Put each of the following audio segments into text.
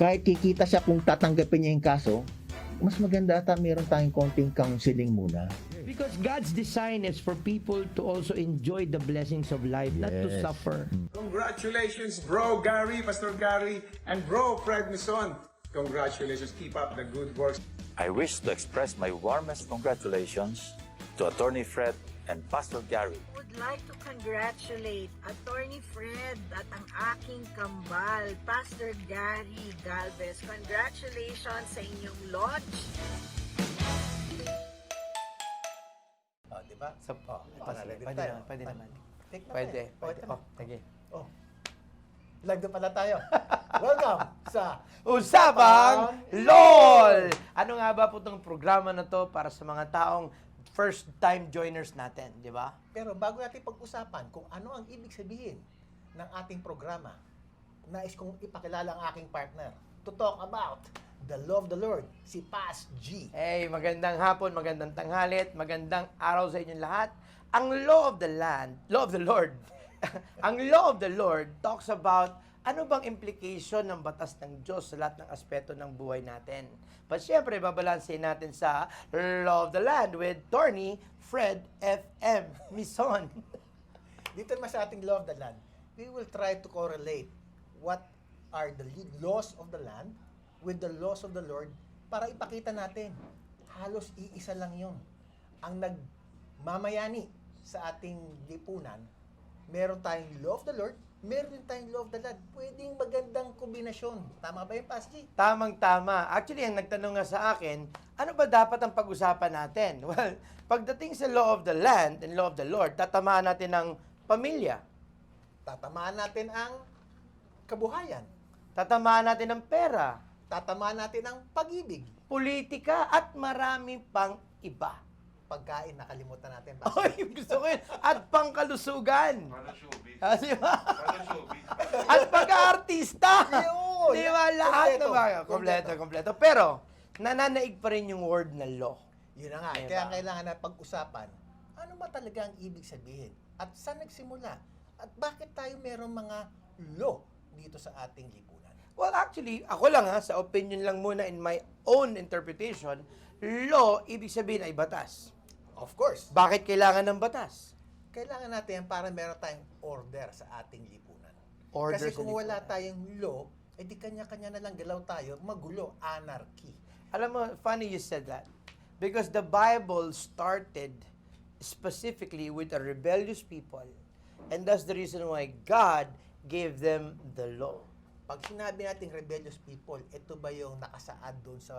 kahit kikita siya kung tatanggapin niya yung kaso, mas maganda ata meron tayong konting counseling muna. Because God's design is for people to also enjoy the blessings of life, not to Yes. suffer. Congratulations, bro Gary, Pastor Gary, and bro Fred Mison. Congratulations. Keep up the good work. I wish to express my warmest congratulations to Attorney Fred and Pastor Gary. would like to congratulate Attorney Fred at ang aking kambal, Pastor Gary Galvez. Congratulations sa inyong lodge. Oh, di ba? So, Oh, ito na, ready pwede tayo. naman, pwede naman. Take na Pwede, tayo. pwede. Oh, Oh, sige. oh. Live na pala tayo. Welcome sa Usapang LOL! Ano nga ba po itong programa na to para sa mga taong first-time joiners natin, di ba? Pero bago natin pag-usapan kung ano ang ibig sabihin ng ating programa, nais kong ipakilala ang aking partner to talk about the love of the Lord, si Pas G. Hey, magandang hapon, magandang tanghalit, magandang araw sa inyong lahat. Ang law of the land, law of the Lord, ang law of the Lord talks about ano bang implication ng batas ng Diyos sa lahat ng aspeto ng buhay natin. But syempre, babalansin natin sa law of the land with Tony Fred FM Mison. Dito naman sa ating law of the land, we will try to correlate what are the laws of the land with the laws of the Lord para ipakita natin. Halos iisa lang yon. Ang nagmamayani sa ating lipunan, meron tayong law of the Lord, meron din tayong law of the land. Pwedeng magandang kombinasyon. Tama ba yung Pastor? Tamang-tama. Actually, ang nagtanong nga sa akin, ano ba dapat ang pag-usapan natin? Well, pagdating sa law of the land and law of the Lord, tatamaan natin ng pamilya. Tatamaan natin ang kabuhayan. Tatamaan natin ng pera, Tatamaan natin ang pag-ibig. politika, at marami pang iba. Pagkain, nakalimutan natin. Pastor. Ay, gusto ko yun. At pangkalusugan. Ah, di ba? At pagka-artista. Yun! Di ba? Lahat Kompleto. na ba? Kompleto, kompleto. Pero, nananaig pa rin yung word na law. Yun na nga. Diba? Kaya kailangan na pag-usapan, ano ba talaga ang ibig sabihin? At saan nagsimula? At bakit tayo merong mga law dito sa ating lipunan? Well, actually, ako lang ha, sa opinion lang muna in my own interpretation, law, ibig sabihin ay batas. Of course, Bakit kailangan ng batas? kailangan natin yan para meron tayong order sa ating lipunan. Order Kasi kung wala tayong law, edi kanya-kanya na lang galaw tayo, magulo, anarchy. Alam mo, funny you said that. Because the Bible started specifically with a rebellious people. And that's the reason why God gave them the law. Pag sinabi nating rebellious people, ito ba yung nakasaad doon sa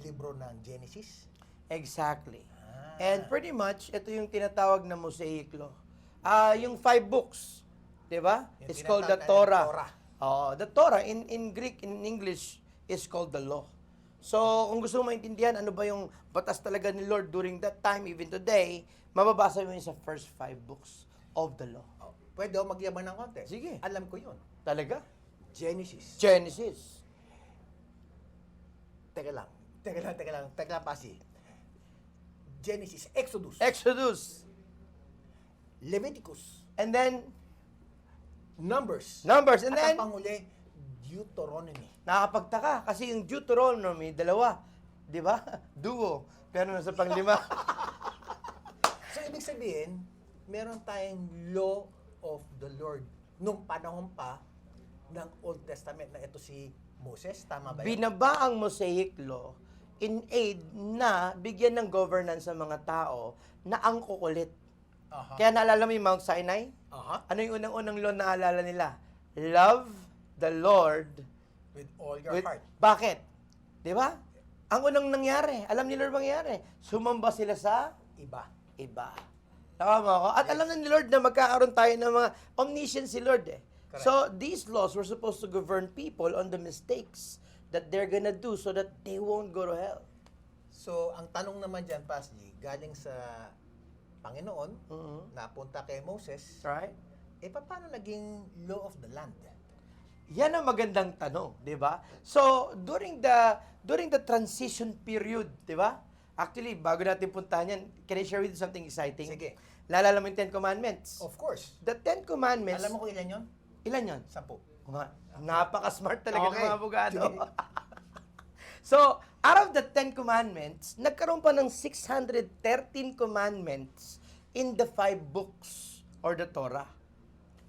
libro ng Genesis? Exactly. Ah. And pretty much, ito yung tinatawag na Mosaic Law. Ah, yung five books, 'di ba? It's called the Torah. Torah. Oo, the Torah in in Greek in English is called the law. So, kung gusto mo maintindihan ano ba yung batas talaga ni Lord during that time even today, mababasa mo yun sa first five books of the law. Oh, Pwede ako magyaman ng konti. Sige. Alam ko yun. Talaga? Genesis. Genesis, Teka lang. Teka lang, teka lang. Teka lang, Pasi. Genesis, Exodus, Exodus, Leviticus, and then Numbers, Numbers, and at then ang panguli, Deuteronomy. Nakakapagtaka kasi yung Deuteronomy, dalawa. Di ba? Duo. Pero nasa panglima. So, ibig sabihin, meron tayong law of the Lord nung panahon pa ng Old Testament na ito si Moses. Tama ba yun? Binaba ang Mosaic Law in aid na bigyan ng governance sa mga tao na ang kukulit. Aha. Kaya naalala mo yung Mount Sinai? Aha. Ano yung unang-unang law na naalala nila? Love the Lord With all your with... heart. Bakit? Di ba? Ang unang nangyari, alam ni Lord mangyari, sumamba sila sa Iba. iba. Tama ako? At alam na ni Lord na magkakaroon tayo ng mga omniscient si Lord eh. Correct. So, these laws were supposed to govern people on the mistakes that they're gonna do so that they won't go to hell. So, ang tanong naman dyan, Pasli, galing sa Panginoon, Mhm. napunta kay Moses, Right? eh paano naging law of the land? Yan ang magandang tanong, 'di ba? So, during the during the transition period, 'di ba? Actually, bago natin puntahan yan, can I share with you something exciting? Sige. Naalala mo yung Ten Commandments? Of course. The Ten Commandments, Alam mo kung ilan yon? ilan yon? Sampu. Nga, napaka-smart talaga ng Okay. mga abogado. So, out of the Ten Commandments, nagkaroon pa ng 613 commandments in the five books or the Torah.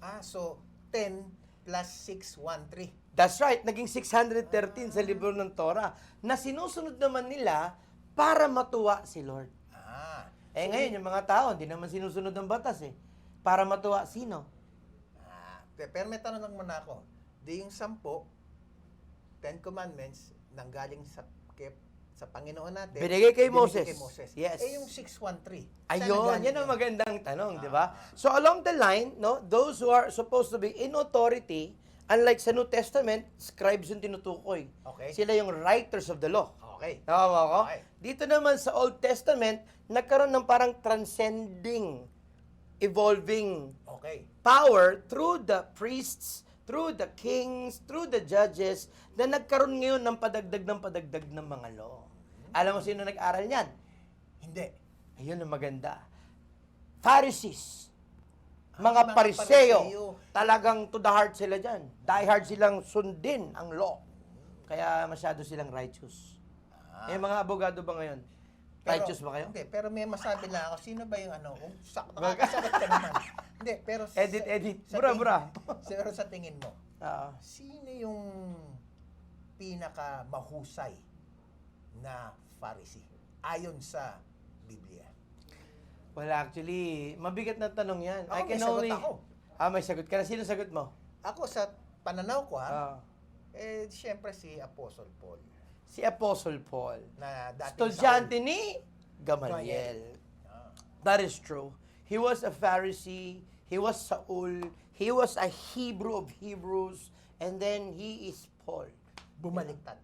Ah, so 10 plus 6, 1, 3. That's right, naging 613 sa libro ng Torah na sinusunod naman nila para matuwa si Lord. Ah, Eh ngayon, yung mga tao, hindi naman sinusunod ng batas eh. Para matuwa sino? ah, pe- pero may tanong lang muna ako. Di yung 10, 10 commandments nanggaling sa kay, sa Panginoon natin. Binigay kay Moses. kay Moses. Yes. Eh yung 613. saan Ayun, yan ang magandang tanong, di ba? So along the line, no, those who are supposed to be in authority, unlike sa New Testament, scribes yung tinutukoy. Okay. Sila yung writers of the law. Okay. Tama ko? Okay. Dito naman sa Old Testament, nagkaroon ng parang transcending, evolving Okay. power through the priests, through the kings, through the judges, na nagkaroon ngayon ng padagdag ng padagdag ng mga law. Alam mo sino nag-aral niyan? Hindi. Ayun ang maganda. Pharisees. Ah, Mga mga pariseo. Talagang to the heart sila dyan. Die hard silang sundin ang law. Kaya masyado silang righteous. Eh, mga abogado ba ngayon? Righteous ba kayo? Hindi, pero may masabi lang ako. Sino ba yung ano? Kung Baka- nakakasagot ka naman. Hindi, pero... Edit, edit. sa Bura, tingin- bura. Pero sa tingin mo, Ah. sino yung pinaka mahusay na Pharisee ayon sa Biblia? Wala, actually, mabigat na tanong yan. Ako, may sagot ako. Ah, may sagot ka na. Sino sagot mo? Ako sa pananaw ko ha, Ah. eh siyempre si Apostle Paul si Apostle Paul. na dating Estudyante ni Gamaliel. Ah. That is true. He was a Pharisee. He was Saul. He was a Hebrew of Hebrews. And then he is Paul. Bumaliktad.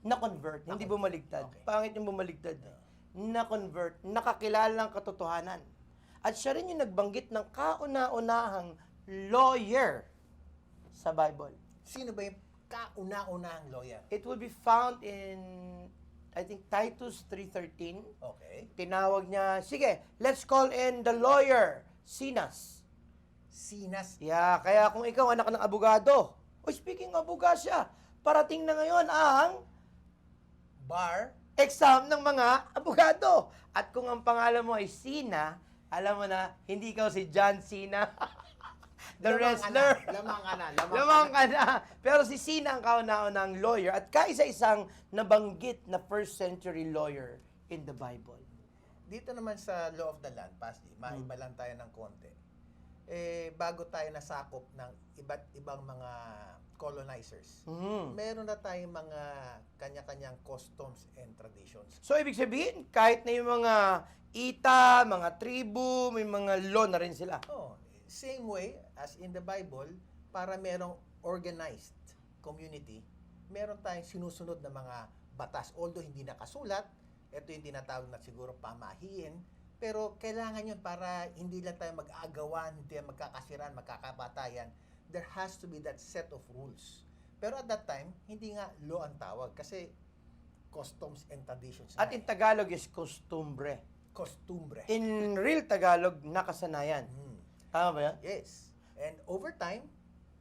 Na-convert. Hindi bumaligtad. Okay. Pangit yung bumaligtad. Na-convert. Nakakilala ng katotohanan. At siya rin yung nagbanggit ng kauna-unahang lawyer sa Bible. Sino ba yung kauna-unahang lawyer? It will be found in, I think, Titus 3.13. Okay. Tinawag niya, sige, let's call in the lawyer, Sinas. Sinas. Yeah, kaya kung ikaw anak ng abogado, oh, speaking of siya, parating na ngayon ang Bar. exam ng mga abogado. At kung ang pangalan mo ay Sina, alam mo na, hindi ikaw si John Cena. The Lamang wrestler. Ka na, lamang ka na. Lamang, Lamang ka na. ka na. Pero si Sina ang kauna-unang lawyer at kaisa-isang nabanggit na first century lawyer in the Bible. Dito naman sa Law of the Land, Pastor, maiba Hmm. lang tayo ng konti. Eh, bago tayo nasakop ng iba't ibang mga colonizers, Mhm. meron na tayong mga kanya-kanyang customs and traditions. So, ibig sabihin, kahit na yung mga ita, mga tribu, may mga law na rin sila. Oh, same way as in the Bible, para merong organized community, meron tayong sinusunod na mga batas. Although hindi nakasulat, ito yung tinatawag na siguro pamahiin, pero kailangan yun para hindi lang tayo mag-aagawan, hindi tayo magkakasiran, magkakabatayan. There has to be that set of rules. Pero at that time, hindi nga law ang tawag kasi customs and traditions. At in. Tagalog is costumbre. Costumbre. In real Tagalog, nakasanayan. Hmm. Tama ba yan? Yes. And over time,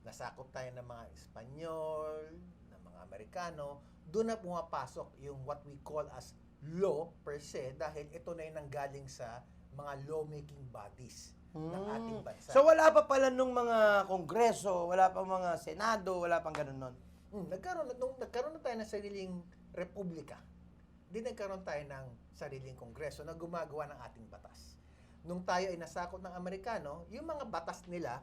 nasakop tayo ng mga Espanyol, ng mga Amerikano, doon na pumapasok yung what we call as law per se dahil ito na yung nanggaling sa mga lawmaking bodies ng ating bansa. So, wala pa pala nung mga kongreso, wala pa mga senado, wala pang ganun nun. Hmm, nagkaroon, na- nung nagkaroon na tayo ng sariling republika, di nagkaroon tayo ng sariling kongreso na gumagawa ng ating batas. Nung tayo ay nasakop ng Amerikano, yung mga batas nila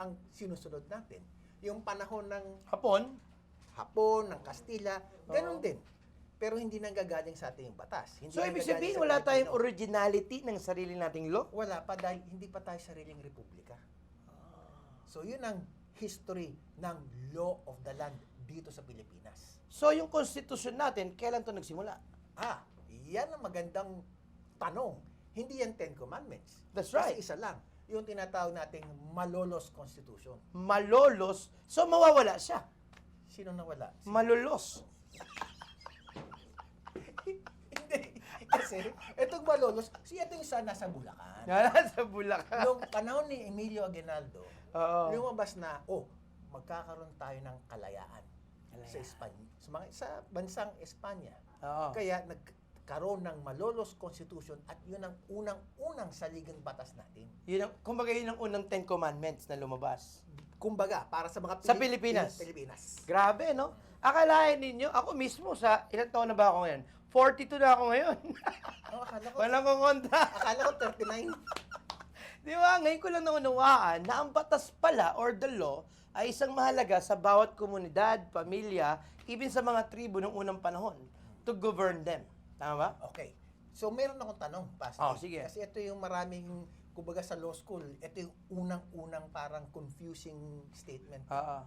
ang sinusunod natin. Yung panahon ng Hapon, Hapon, ng Kastila, ganun Oo. din. Pero hindi nanggagaling sa ating batas. Hindi so ibig nanggagaling sabihin sa wala Pilipino. tayong originality ng sarili nating law? Wala pa dahil hindi pa tayo sariling republika. So yun ang history ng law of the land dito sa Pilipinas. So yung constitution natin, kailan to nagsimula? Ah, yan ang magandang tanong. Hindi yan Ten Commandments. That's Kasi right. isa lang. Yung tinatawag nating Malolos Constitution. Malolos, so mawawala siya. Sino nawala? Si- Malolos. Hindi. Kasi, itong Malolos, si ito yung sa nasa Bulacan. Nasa Bulacan. Nung panahon ni Emilio Aguinaldo, Oo. lumabas na, oh, magkakaroon tayo ng kalayaan, sa Kalayaan. Espanya, sa, mga, sa bansang Espanya. Oo. Kaya nagkaroon ng Malolos Constitution at yun ang unang-unang saligang batas natin. Yun ang, kumbaga yun ang unang Ten Commandments na lumabas. Kumbaga, para sa mga Sa Pilipinas. Pilipinas. Grabe, no? Akalain ninyo, ako mismo sa, ilang taon na ba ako ngayon? 42 na ako ngayon. Oh, akala ko, Walang kukontra. akala ko 39. Di ba? Ngayon ko lang naunawaan na ang batas pala or the law ay isang mahalaga sa bawat komunidad, pamilya, even sa mga tribo ng unang panahon to govern them. Tama ba? Okay. So, meron akong tanong, Pastor. Oh, sige. Kasi ito yung maraming, kumbaga sa law school, ito yung unang-unang parang confusing statement. Oo.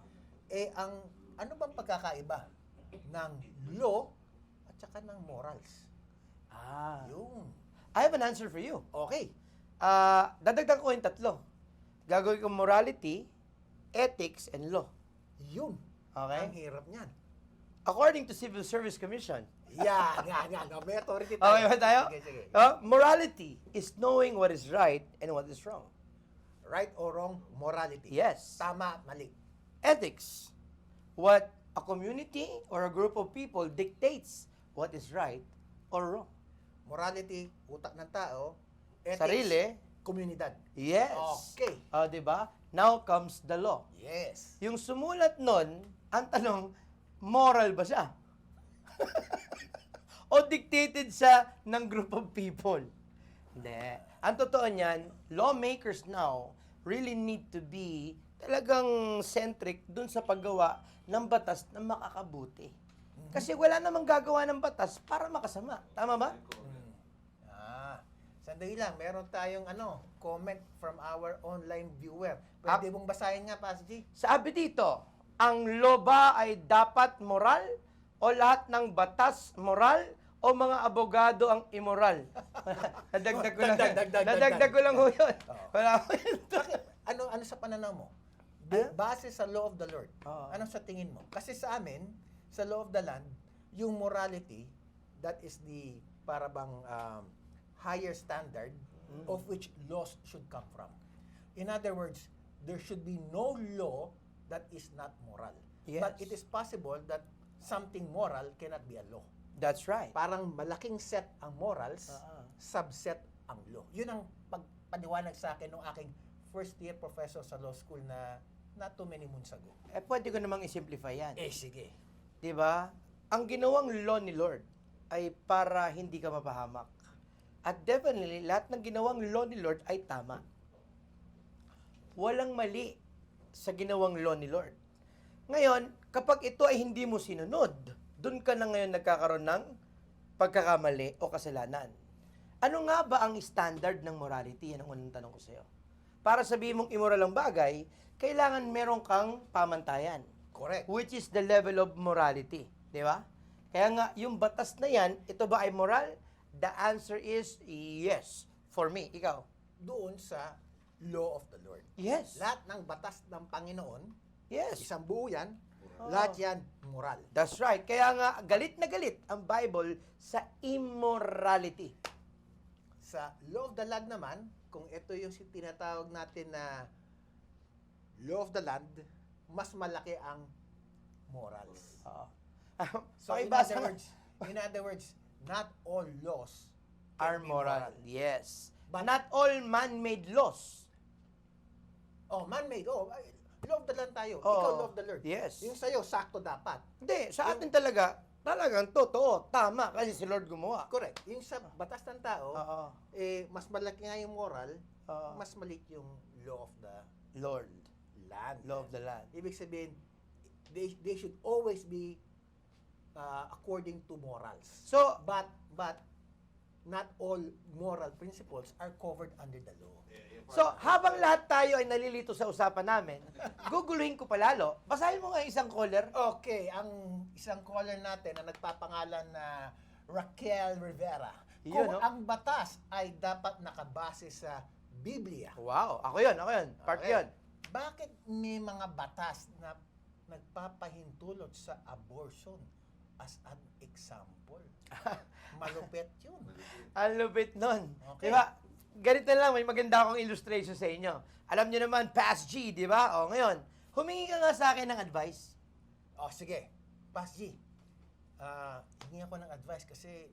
Eh, ang, ano bang pagkakaiba ng law at saka ng morals? Ah. Yung, I have an answer for you. okay. Ah, dadagdag ko yung tatlo. Gagawin ko morality, ethics, and law. Yun. Okay? Ang hirap niyan. According to Civil Service Commission, Yan, yan, yan. Oh, May authority tayo. Okay ba tayo? Sige, sige. Uh, morality is knowing what is right and what is wrong. Right or wrong, morality. Yes. Tama, mali. Ethics, what a community or a group of people dictates what is right or wrong. Morality, utak ng tao. Ethics, Sarili. Komunidad. Yes. Okay. Uh, 'di ba? Now comes the law. Yes. Yung sumulat nun, ang tanong, moral ba siya? O dictated siya ng group of people? Hindi. Ang totoo niyan, lawmakers now really need to be talagang centric dun sa paggawa ng batas na makakabuti. Kasi wala namang gagawa ng batas para makasama. Tama ba? Ah, sandali lang. Meron tayong ano, comment from our online viewer. Pwede mong basahin nga, Pastor G? Sabi dito, ang law ba ay dapat moral o lahat ng batas moral o mga abogado ang immoral? Nadagdag ko lang. Dagdag, dagdag, Nadagdag dagdag. ko lang ho yun. Oo. Wala ko yun. Ano, ano sa pananaw mo? Ba- Base sa law of the Lord. Oo. Ano sa tingin mo? Kasi sa amin, sa law of the land, yung morality, that is the para bang um, higher standard Mm. of which laws should come from. In other words, there should be no law that is not moral. But Yes. it is possible that something moral cannot be a law. That's right. Parang malaking set ang morals, Oo. subset ang law. Yun ang pagpaliwanag sa akin ng aking first year professor sa law school na not too many moons ago. Eh, pwede ko namang isimplify yan. Eh, sige. Di ba? Ang ginawang law ni Lord ay para hindi ka mapahamak. At definitely, lahat ng ginawang law ni Lord ay tama. Walang mali sa ginawang law ni Lord. Ngayon, kapag ito ay hindi mo sinunod, doon ka na ngayon nagkakaroon ng pagkakamali o kasalanan. Ano nga ba ang standard ng morality? Yan ang unang tanong ko sa iyo. Para sabihin mong immoral ang bagay, kailangan meron kang pamantayan Correct. which is the level of morality. Di ba? Kaya nga, yung batas na yan, ito ba ay moral? The answer is yes. For me, ikaw. Doon sa law of the Lord. Yes. Lahat ng batas ng Panginoon, Yes. isang buo yan, Oo. lahat yan moral. That's right. Kaya nga, galit na galit ang Bible sa immorality. Sa law of the land naman, kung ito yung si- tinatawag natin na law of the land, mas malaki ang morals. Oo. So in other words, in other words, not all laws are be moral. Yes. But- Not all man-made laws. Oh, man-made. Oh, of the land tayo. Oo. Ikaw law of the Lord. Yes. Yung sa'yo, sakto dapat. Hindi, sa atin talaga, talagang totoo, tama, kasi si Lord gumawa. Correct. Yung sa batas ng tao, Oo. eh, mas malaki nga yung moral, Oo. mas maliit yung law of the Lord. land. Law of the land. Ibig sabihin, they, they should always be uh, according to morals. So, But, but, not all moral principles are covered under the law. So, habang lahat tayo ay nalilito sa usapan namin, guguluhin ko palalo. Basahin mo nga isang caller. Okay, ang isang caller natin na nagpapangalan na Raquel Rivera. Yun, Kung no? ang batas ay dapat nakabase sa Biblia, Wow, ako yun, ako yun. Part Okay. yun. bakit may mga batas na nagpapahintulot sa abortion as an example? Malupit yun. Ang lupit nun. Okay. Di ba? Ganito na lang, may maganda akong illustration sa inyo. Alam niyo naman, Past G, di ba? O ngayon, Humingi ka nga sa akin ng advice. Oh, sige. Pas G. Ah, hingi ako ng advice kasi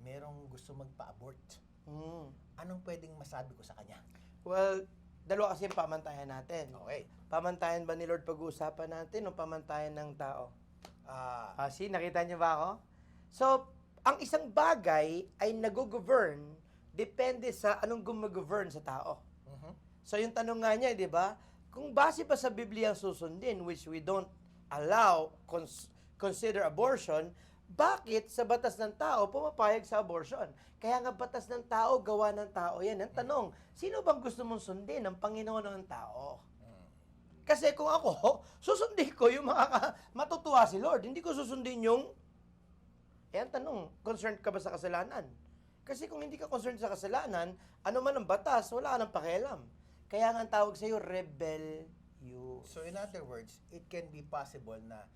merong gusto magpa-abort. Hmm. Anong pwedeng masabi ko sa kanya? Well, dalawa kasi yung pamantayan natin. Okay. Pamantayan ba ni Lord pag-uusapan natin o pamantayan ng tao? Ah, Ah, see, nakita niyo ba ako? So, ang isang bagay ay nag-govern depende sa anong gumagovern sa tao. mhm. So, yung tanong nga niya, di ba? Kung base pa sa Biblia ang susundin, which we don't allow, cons- consider abortion, bakit sa batas ng tao pumapayag sa abortion? Kaya nga batas ng tao, gawa ng tao yan. Ang tanong, sino bang gusto mong sundin? Ang Panginoon o ang tao? Kasi kung ako, susundin ko yung mga ka- matutuwa si Lord. Hindi ko susundin yung... Eh, ang tanong, concerned ka ba sa kasalanan? Kasi kung hindi ka concerned sa kasalanan, ano man ang batas, wala ka ng pakialam. Kaya nga ang tawag sa'yo, rebellious. So in other words, it can be possible na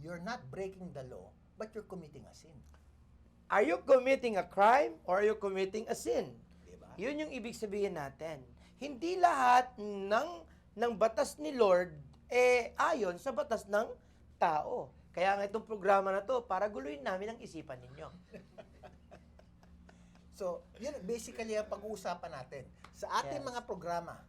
you're not breaking the law, but you're committing a sin. Are you committing a crime or are you committing a sin? Diba? Yun yung ibig sabihin natin. Hindi lahat ng ng batas ni Lord eh ayon sa batas ng tao. Kaya nga itong programa na to para guluhin namin ang isipan ninyo. So, yun basically ang pag-uusapan natin sa ating Yes. mga programa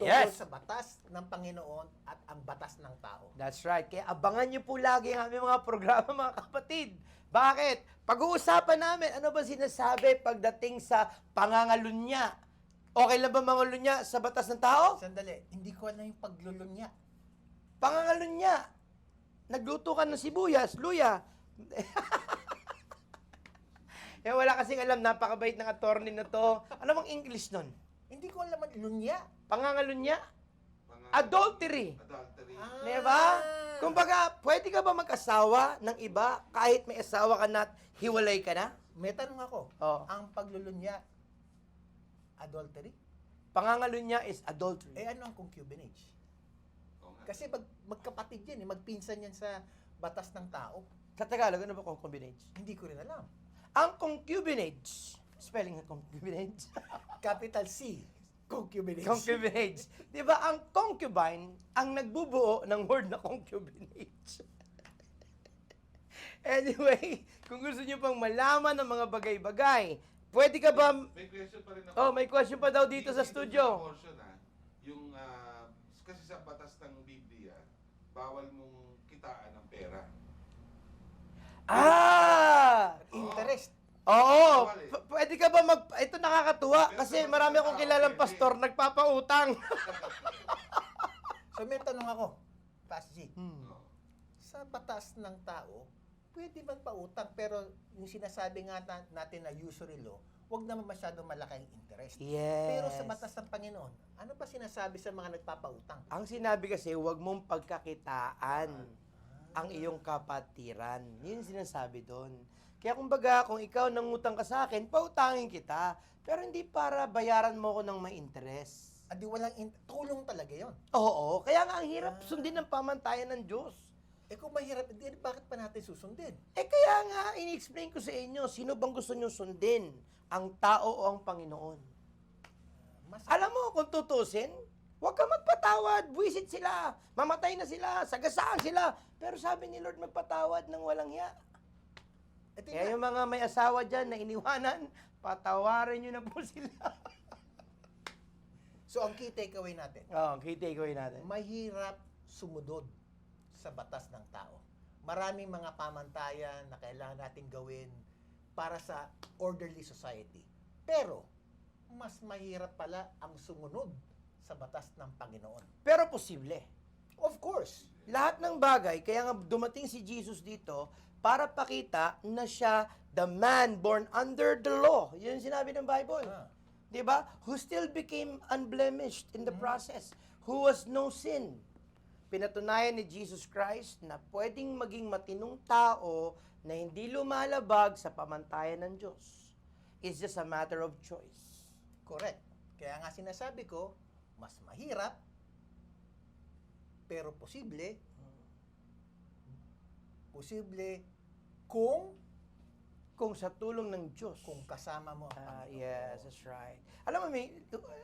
tungkol Yes. sa batas ng Panginoon at ang batas ng tao. That's right. Kaya abangan nyo po lagi ang aming mga programa, mga kapatid. Bakit? Pag-uusapan namin, ano ba sinasabi pagdating sa pangangalunya? Okay lang ba mangalunya sa batas ng tao? Sandali, hindi ko alam yung paglulunya. Pangangalunya. Nagluto ka ng sibuyas, luya. eh wala kasing alam, napakabait ng attorney na to. Ano bang English nun? Hindi ko alam ang lunya. Pangangalunya? Adultery. Adultery. Ah. Di ba? Kumbaga, pwede ka ba mag-asawa ng iba kahit may asawa ka na at hiwalay ka na? May tanong ako. Oo. Ang paglulunya, adultery? Pangangalunya is adultery. Eh ano ang concubinage? Kasi mag, magkapatid yan, eh, magpinsan yan sa batas ng tao. Sa Tagalog, ano ba concubinage? Hindi ko rin alam. Ang concubinage, spelling ng concubinage, Capital C, concubinage. concubinage. Di ba, ang concubine, ang nagbubuo ng word na concubinage. anyway, kung gusto nyo pang malaman ng mga bagay-bagay, pwede ka ba... May question pa rin ako. Oh, may question pa daw dito sa studio. portion, ah, yung, ah, kasi sa batas ng Biblia, bawal mong kitaan ng pera. Ah! Interest. Oo, Bawal eh. p- pwede ka ba mag... Ito nakakatuwa Pero kasi marami akong kilalang pastor nagpapautang. So may tanong ako, Pas G. Hmm. Sa batas ng tao, pwede magpautang pero yung sinasabi nga na- natin na usury law, wag naman masyadong malaki ang interest. Yes. Pero sa batas ng Panginoon, ano ba sinasabi sa mga nagpapautang? Ang sinabi kasi, huwag mong pagkakitaan ang iyong kapatiran. Yun sinasabi doon. Kaya kumbaga, kung ikaw nangutang ka sa akin, pautangin kita. Pero hindi para bayaran mo ko ng may interest. Adi walang in- tulong talaga yon. Oo, kaya nga ang hirap sundin ng pamantayan ng Diyos. Eh kung mahirap, di, bakit pa natin susundin? Eh kaya nga, ini-explain ko sa inyo, sino bang gusto nyo sundin? Ang tao o ang Panginoon? Mas Alam mo, kung tutusin, huwag ka magpatawad. Buwisit sila. Mamatay na sila. Sagasaan sila. Pero sabi ni Lord, magpatawad ng walang hiya. Ito Kaya yung mga may asawa dyan na iniwanan, patawarin nyo na po sila. So ang key takeaway natin, Oo, oh, key takeaway natin. mahirap sumunod sa batas ng tao. Maraming mga pamantayan na kailangan natin gawin para sa orderly society. Pero, mas mahirap pala ang sumunod sa batas ng Panginoon. Pero posible. Of course, Lahat ng bagay, kaya nga dumating si Jesus dito para pakita na siya the man born under the law. Yun yung sinabi ng Bible. Ah. 'Di ba? Who still became unblemished in the process. Who was no sin. Pinatunayan ni Jesus Christ na pwedeng maging matinong tao na hindi lumalabag sa pamantayan ng Diyos. It's just a matter of choice. correct. Kaya nga sinasabi ko, mas mahirap, pero posible, posible kung kung sa tulong ng Diyos. Kung kasama mo ang Ah, Panginoon. yes, that's right. Alam mo, may,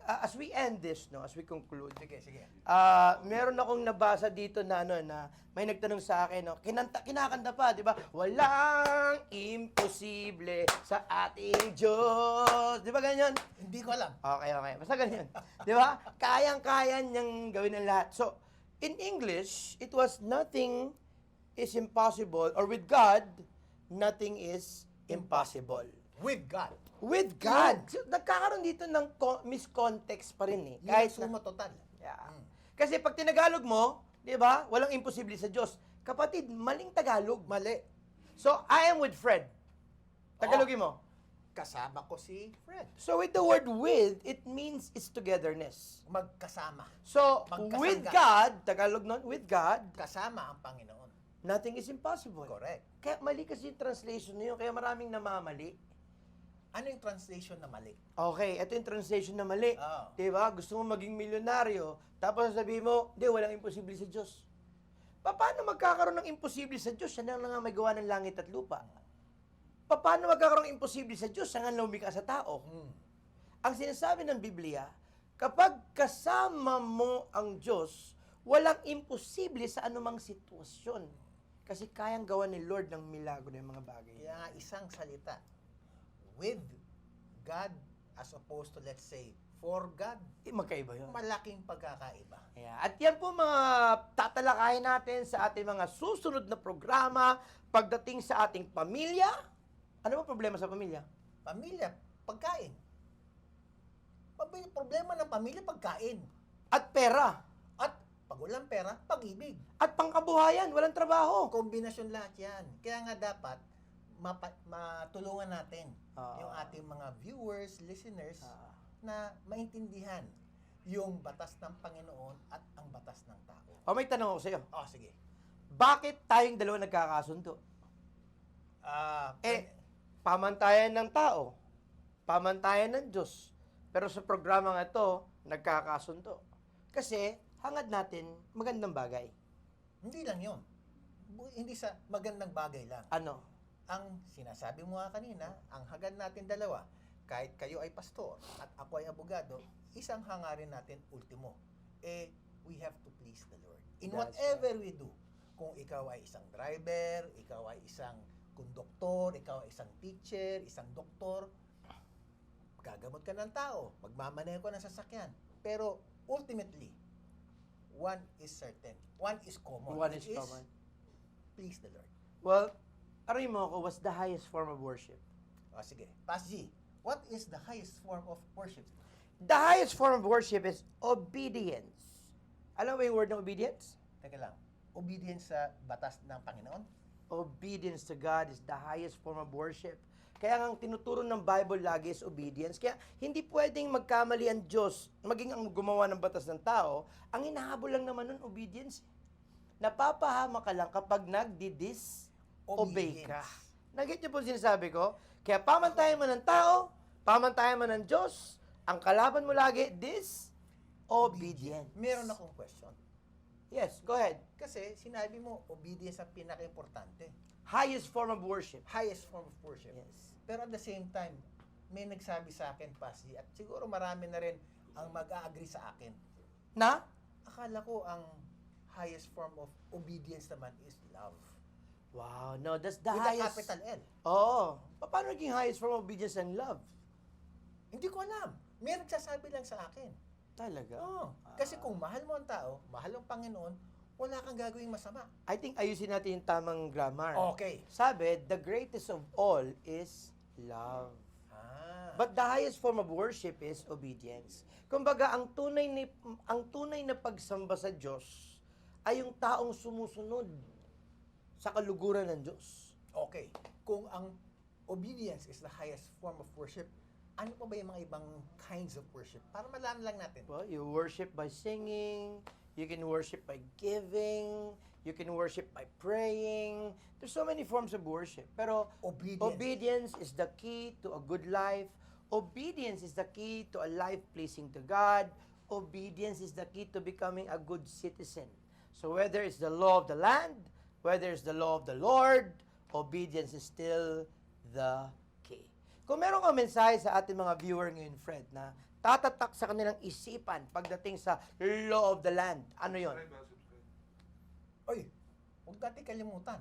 uh, as we end this, no, as we conclude, Sige, sige. Ah, meron akong nabasa dito na ano na may nagtanong sa akin no, kinanta kinakanta pa, 'di ba? Walang imposible sa ating Diyos. 'Di ba ganyan? Hindi ko alam. Okay, okay. Basta ganyan. 'Di ba? Kayang-kaya niyang gawin ang lahat. So, in English, it was nothing is impossible or with God, nothing is impossible. With God. With God. So, nagkakaroon dito ng co- miscontext pa rin eh. Yun ang Kahit na, suma total. Yeah. Kasi pag tinagalog mo, 'di ba? Walang imposible sa Diyos. Kapatid, maling Tagalog. Mali. So, I am with Fred. Tagalogin mo. Kasama ko si Fred. So, with the word with, it means it's togetherness. Magkasama. So, Magkasangga. with God, Tagalog nun, with God, Kasama ang Panginoon. nothing is impossible. Correct. Kaya mali kasi yung translation na yun, kaya maraming namamali. Ano yung translation na mali? Okay, ito yung translation na mali. Oo. Di ba? Gusto mo maging milyonaryo, tapos sasabihin mo, di, walang imposible sa Diyos. Pa- Paano magkakaroon ng imposible sa Diyos? Siya na nga may gawa ng langit at lupa. Pa- Paano magkakaroon ng imposible sa Diyos? Siya nga lumika sa tao. Hmm. Ang sinasabi ng Biblia, kapag kasama mo ang Diyos, walang imposible sa anumang sitwasyon. Kasi kayang gawa ni Lord ng milagro ng mga bagay. Kaya nga isang salita. With God as opposed to let's say for God. Eh, magkaiba yun. Malaking pagkakaiba. Yeah. At yan po mga tatalakayin natin sa ating mga susunod na programa pagdating sa ating pamilya. Ano ba problema sa pamilya? Pamilya, pagkain. Problema ng pamilya, pagkain. At pera. Pag walang pera, pag-ibig. At pangkabuhayan, walang trabaho. Kombinasyon lahat yan. Kaya nga dapat mapa- matulungan natin Ah. yung ating mga viewers, listeners, Ah. na maintindihan yung batas ng Panginoon at ang batas ng tao. O may tanong ako sa iyo. Oh, sige. Bakit tayong dalawa nagkakasundo? Ah, Eh, pamantayan ng tao. Pamantayan ng Diyos. Pero sa programa nga ito, nagkakasundo. Kasi, hangad natin magandang bagay. hindi lang yon. Hindi sa magandang bagay lang. Ano? Ang sinasabi mo nga kanina, ang hagad natin dalawa, kahit kayo ay pastor at ako ay abogado, isang hangarin natin ultimo. Eh, we have to please the Lord. In That's whatever we do, kung ikaw ay isang driver, ikaw ay isang konduktor, ikaw ay isang teacher, isang doktor, gagamot ka ng tao, magmamaneho ka ng sasakyan. Pero ultimately, one is certain. One is common. One which is common. Please the Lord. Well, aray mo ako, what's the highest form of worship? O sige, Pas G, what is the highest form of worship? The highest form of worship is obedience. Alam mo yung word ng obedience? Teka lang, obedience sa batas ng Panginoon? Obedience to God is the highest form of worship. Kaya ang tinuturo ng Bible lagi is obedience. Kaya hindi pwedeng magkamali ang Diyos, maging ang gumawa ng batas ng tao, ang hinahabol lang naman nun, obedience. Napapahama ka lang kapag nagdi-disobey ka. Nagit niyo po sinasabi ko? Kaya pamantayan mo ng tao, pamantayan mo ng Diyos, ang kalaban mo lagi, disobedient. Meron akong question. Yes, go ahead. Kasi sinabi mo, obedience ang pinaka-importante. Highest form of worship. Highest form of worship. Yes. Pero at the same time, may nagsabi sa akin, Pas G, at siguro marami na rin ang mag-a-agree sa akin. Na? Akala ko ang highest form of obedience naman is love. Wow, no, that's the With a highest. capital L. Oo. Pa- Paano naging highest form of obedience and love? Hindi ko alam. May nagsasabi lang sa akin. Talaga? Oo. Kasi kung mahal mo ang tao, mahal ang Panginoon, wala kang gagawing masama. I think ayusin natin yung tamang grammar. Okay. Sabi, the greatest of all is love. Ah. But the highest form of worship is obedience. Kumbaga, ang tunay ni ang tunay na pagsamba sa Diyos ay yung taong sumusunod sa kaluguran ng Diyos. Okay. Kung ang obedience is the highest form of worship, ano pa ba yung mga ibang kinds of worship? Para malaman lang natin. Well, you worship by singing, you can worship by giving, you can worship by praying. There's so many forms of worship. Pero Obedience. obedience is the key to a good life. Obedience is the key to a life pleasing to God. Obedience is the key to becoming a good citizen. So whether it's the law of the land, whether it's the law of the Lord, obedience is still the key. Kung meron kang mensahe sa ating mga viewer ngayon, Fred, na tatatak sa kanilang isipan pagdating sa law of the land, ano yon? Oy, huwag natin kalimutan.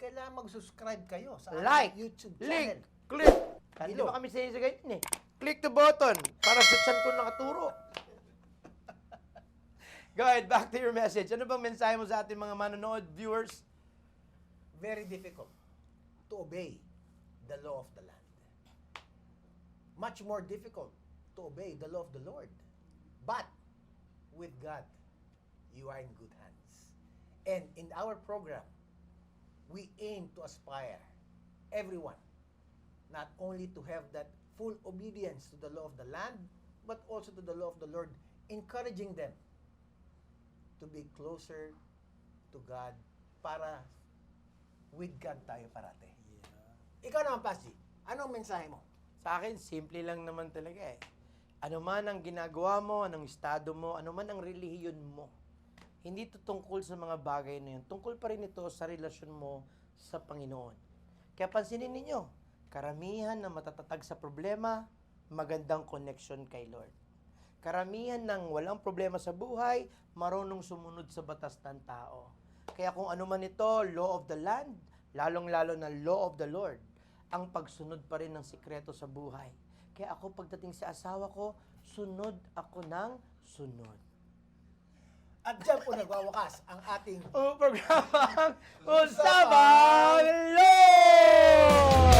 Kailangan mag-subscribe kayo sa Like, YouTube channel. click. Hindi Below. ba kami sinisa ganyan eh? Click the button para sa chan ko nakaturo. Go ahead, back to your message. Ano bang mensahe mo sa ating mga manonood, viewers? Very difficult to obey the law of the land. Much more difficult to obey the law of the Lord. But with God, you are in good hands. And in our program, we aim to aspire everyone not only to have that full obedience to the law of the land, but also to the law of the Lord, encouraging them to be closer to God para with God tayo parate. Ikaw naman, Pasji, anong mensahe mo? Sa akin, simple lang naman talaga eh. Ano man ang ginagawa mo, anong estado mo, ano man ang relihiyon mo, hindi ito tungkol sa mga bagay na yun. Tungkol pa rin ito sa relasyon mo sa Panginoon. Kaya pansinin ninyo, karamihan na matatatag sa problema, magandang connection kay Lord. Karamihan ng walang problema sa buhay, marunong sumunod sa batas ng tao. Kaya kung ano man ito, law of the land, lalong-lalo na law of the Lord, ang pagsunod pa rin ng sikreto sa buhay. Kaya ako pagdating sa asawa ko, sunod ako ng sunod. At dyan po nagwawakas ang ating programang Usabang Lord!